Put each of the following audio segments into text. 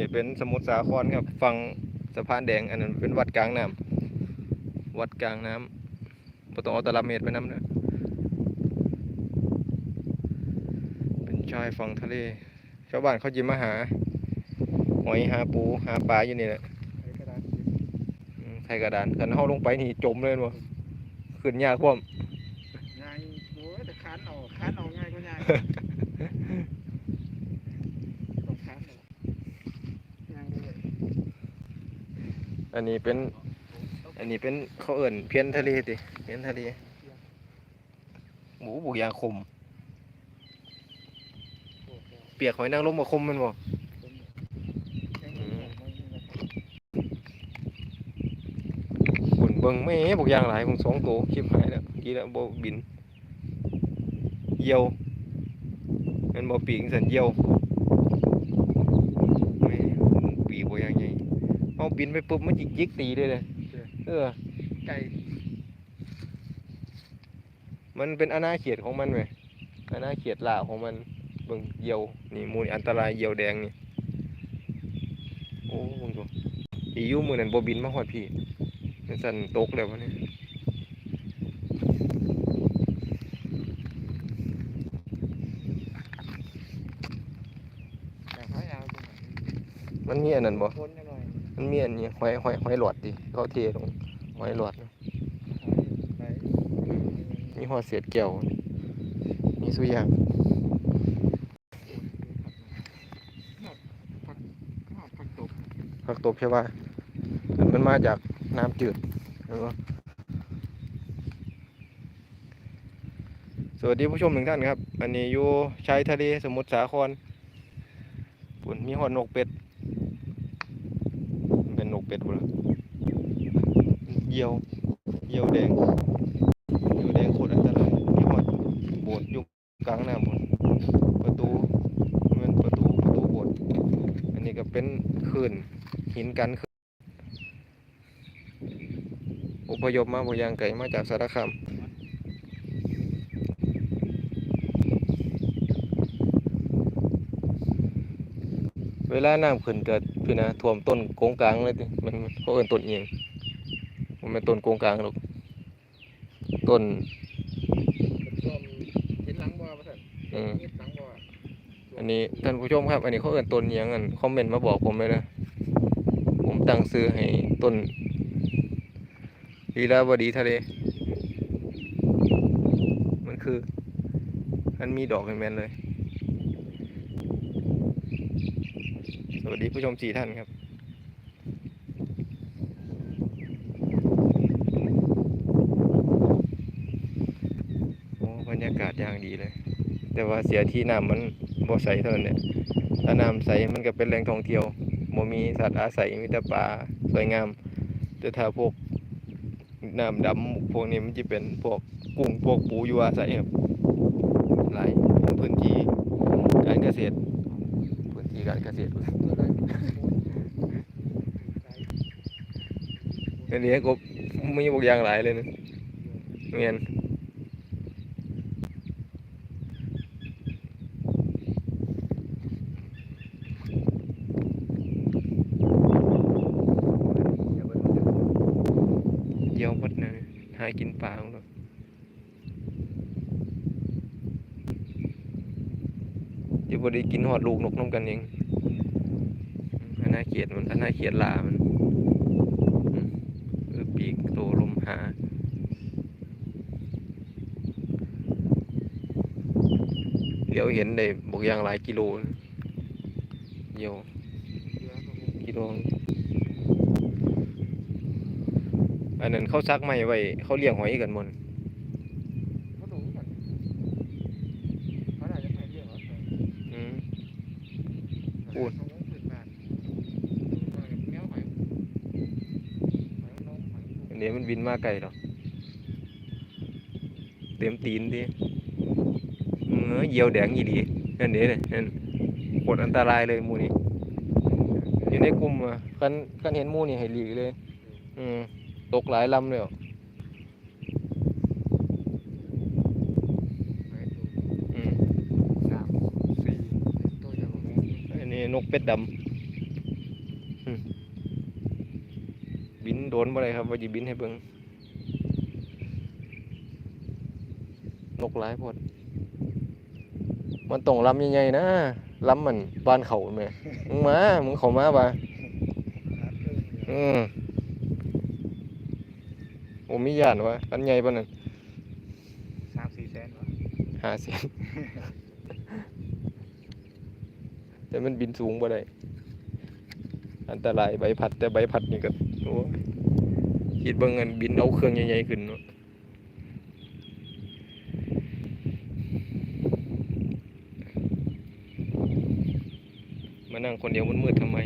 นี่เป็นสมุทรสาครครับฝั่งสะพานแดงอันนั้นเป็นวัดกลางน้ำวัดกลางน้ำบ่ต้องเอาตลับเมตรไปน้ำนะเป็นชายฝั่งทะเล ชาวบ้านเขาจิมาหา หอยหาปูหาปลาอยู่นี่แหละไอ้กระดานอืมไทยกระดานคันเฮาลงไปนี่จมเลยบ่ขึ้นยากพร้อมง่ายโอ้แต่คานเอาคานเอาง่ายก็ง่ายต้องคานเอาง่ายเลย อันนี้เป็น อันนี้เป็นเขาเอิ่นเพี้ยนทะเลติเพี้ยนทะเลหมูบุกยางคมโอ้โหเปียกหอยนางรมมาคมแมันบ่ฝุ่นเบิ่งไม่บอกอย่างหลายผมสองตัวคลิปหายแล้วกี่แล้วบ่บินเหยี่ยวแมันบ่ปีกสันเหยี่ยวแม่ปีกบ่อย่างใหญ่เอา บินไปปุ๊บมันจิกจิกตีเลยเลยเออไก่มันเป็นอาณาเขตของมันเว้ยอาณาเขตล่าของมันเบิ่งเหยี่ยวนี่หมูนี่อันตรายเหยี่ยวแดงนี่โอ้มึงดูอีอยู่มื้อนั้นบ่บินมาฮอดพี่มันสั่นตกแล้ววะเนี่ยไก่ขายาวจังมันมีอันนั้นบ่คนจังหน่อย มันมีอันนี้หอยหอยหอยหลอดดิเขาเทลงหอยหลอดนะไปมีหอดเศษแก้วมีสุอยางผักข้าวผักตบผักตบใช่ป่ะมันมาจากน้ำจืดเห็นปะสวัสดีผู้ชมทุกท่านครับ อันนี้อยู่ชายทะเลสมุทรสาครปุ่นมีหอดนกเป็ดมัน เป็ดปุ่นล่ะเยี่ยวเยี่ยวแดงเยี่ยวแดงโคตรอันตรายมีหอดโบสถ์ยู่กลางน้ำปุ่นประตูมันประตูประตูโบสถ์อันนี้ก็เป็นขื่นหินกันขื่นอพยพมาบยางไก่มาจากสารคาม เวลาน้ำขึ้นเกิดพี่นะท่วมต้นโกงกลางเลยติมันมันเขาเอิ้นต้นเอียงมันเป็นต้นโกงกลางหรอกต้นส้มเห็นหลังบ่ป่ะท่านอืมเห็นหลังบ่อันนี้ท่านผู้ชมครับ อันนี้เขาเอิ้นต้นเอียงอันคอมเมนต์มาบอกผมเลยนะผมตั้งซื้อให้ต้นลีลาวดีทะเล มันคือมันมีดอกแมนๆเลย ส วัสดีผู้ชมสี่ท่านครับโอ้บรรยากาศอย่างดีเลย แต่ว่าเสียที่น้ำมันบ่ใสเท่านั้นเนี่ยถ้าน้ำใสมันก็เป็นแหล่งท่องเที่ยวบ่มีสัตว์อาศัยมีแต่ป่าสวยงาม แต่ถ้าพวกน้ำดำพวกนี้มันจะเป็นพวกกุ้งพวกปูอยู่อาศัยครับหลายพื้นที่การเกษตร ที่การเกษตรอันนี้ก็มีบางอย่างหลายเลยนะเมียนเยี่ยวพัดนะหากินปลาของเราจะ บ่ได้กินหอดลูกนกน้ำกันเองอันน่าเกลียดมันอันน่าเกลียดลามันเออปีกโตลมหาเดี๋ยวเห็นได้บอกอย่างหลายกิโลเดียวกิโลอันนั้นเขาซักไม่ไว้เขาเลี้ยงหอยกันหมด เขาดูกันเขาได้จะให้เรียกว่า อืม พูดแมวหอยหอยนม หอยอันนี้มันบินมาไกลหรอกเต็มตีนดิเออเหยี่ยวแดงอีดีนั่นเด้เลยนั่นโคตรอันตรายเลยหมูนี่อยู่ในกลุ่มอะคันคันเห็นหมูนี่ให้หลีกเลย อืมตกหลายลำเลยอะหอยตัวอืมสามสี่ตัวอย่างอันนี้นกเป็ดดอืมบิน โดนบ่ได้ครับว่าจะบินให้เบิ่งนกหลายโพดมันต้องลำใหญ่ๆนะลำมันบ้านเขาแม่มึงมามึงเข้ามาป่ะหาเพิ่มอยู่อืมโอ้มีย่านวะอันใหญ่ปานนั้นสามสี่แสนวะหาเสียงแต่มันบินสูงบ่ได้ อันตรายใบพัดแต่ใบพัดนี่ก็โอ้คิดเบิ่งเงินบินเอาเครื่องใหญ่ๆขึ้นเนาะมานั่งคนเดียวมันมืดทำไม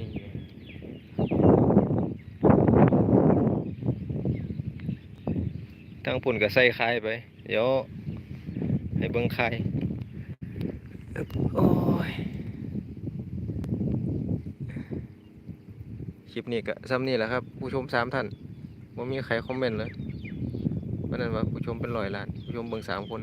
ทางปุ่นก็ใส่คายไป เดี๋ยว ให้เบิ่งคายโอ้ย คลิปนี้ก็ซ้ำนี่แหละครับ ผู้ชมสามท่านว่มีใครคอมเมนต์เลยวันนั้นว่าผู้ชมเป็นร้อยล้านผู้ชมเบิ่งสามคน